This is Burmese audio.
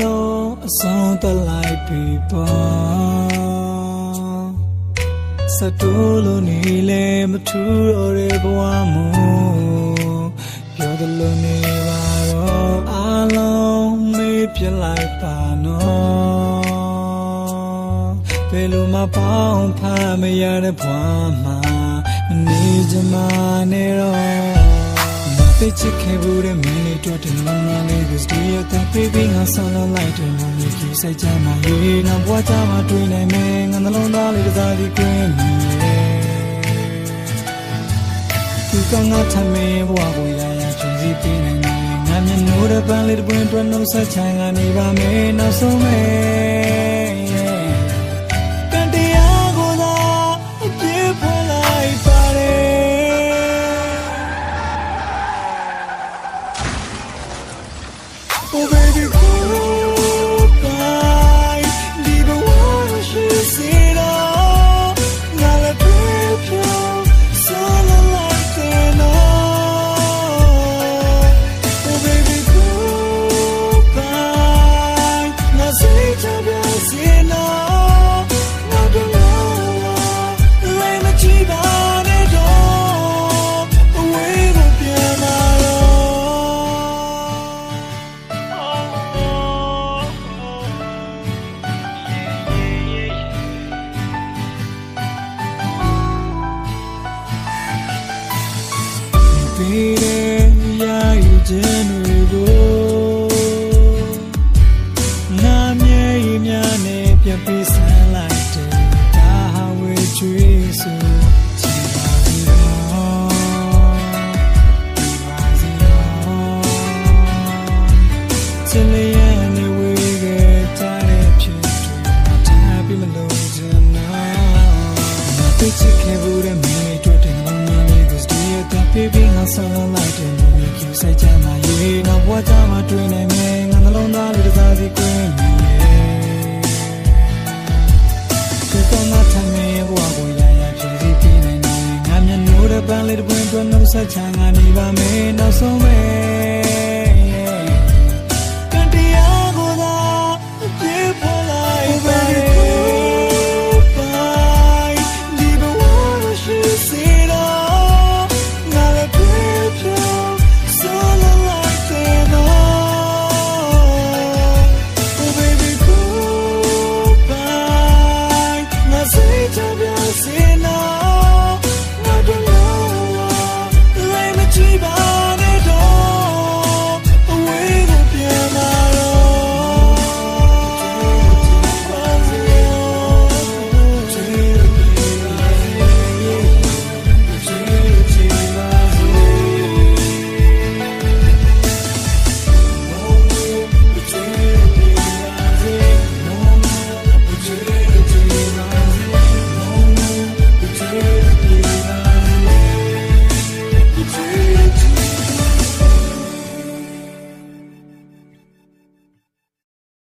အဆုံးသတ်လိုက်ပြီပေါ့စတူလို့နေလေမထူတော့တဲ့ဘဝမို့ပြောတယ်လို့နေပါတော့အလုံးမေးပြလိုက်ပါနော်ဘယ်လိုမှပေါင်းဖမ်းမရတဲ့ဘဝမှာနေကြမှာနေတော့သိချစ်ခဲ့ဘူးတဲ့မင်းလေးတို့တဲ့လုံးလုံး လေးကိုစတီးရတဲ့ baby ငါဆောင်းလိုက်တဲ့နာမည်ကြီးစိတ်ချမ်းသာရေးနောက်ဘဝကြမှာတွေ့နိုင်မယ်ငါနှလုံးသားလေးကစားပြီးကွင်းမြည်သူကငါထမင်းဘဝကိုရရချင်းစီပြနေတယ်ငါမျက်နှာတဲ့ပန်းလေးတစ်ပွင့်တွန်းနှုတ်ဆက်ချင်ကနေပါမယ်နောက်ဆုံးမယ် Oh baby goodbye Leave a warm ပြီးတဲ့ရာယူခြင်းတွေကိုငါမျက်ရည်များနဲ့ပြပေးဆန်းလိုက်တယ်။ဒါဟာဝေချွေးဆိုချင်ပါစီတော့ဒီပါစီတော့ချစ်လျက်နေဝေးခဲ့ကြတဲ့ဖြစ်တွေငါထားပြီးမလို့ချင်တော့ငါသိချစ်ခဲ့ဘူးတဲ့မင်းတွေတွေ့တဲ့ငုံ ငင်းလေးကိုစတီးရတဲ့ baby ငါဆောင်းလိုက်တယ်လို့မြင်ဆိုင်ချမ်းသာရေးနောက်ဘဝကြမှာတွေ့နိုင်မယ်ငါနှလုံးသားလေးတစ်စားစီကွင်းမြည်သူကငါထမင်းဘဝကိုရရဖြစ်စီပြနေတယ်ငါမျက်နှာတဲ့ပန်းလေးတစ်ပွင့်တွန်းနှုတ်ဆက်ချင်ငါနေပါမယ်နောက်ဆုံးမယ်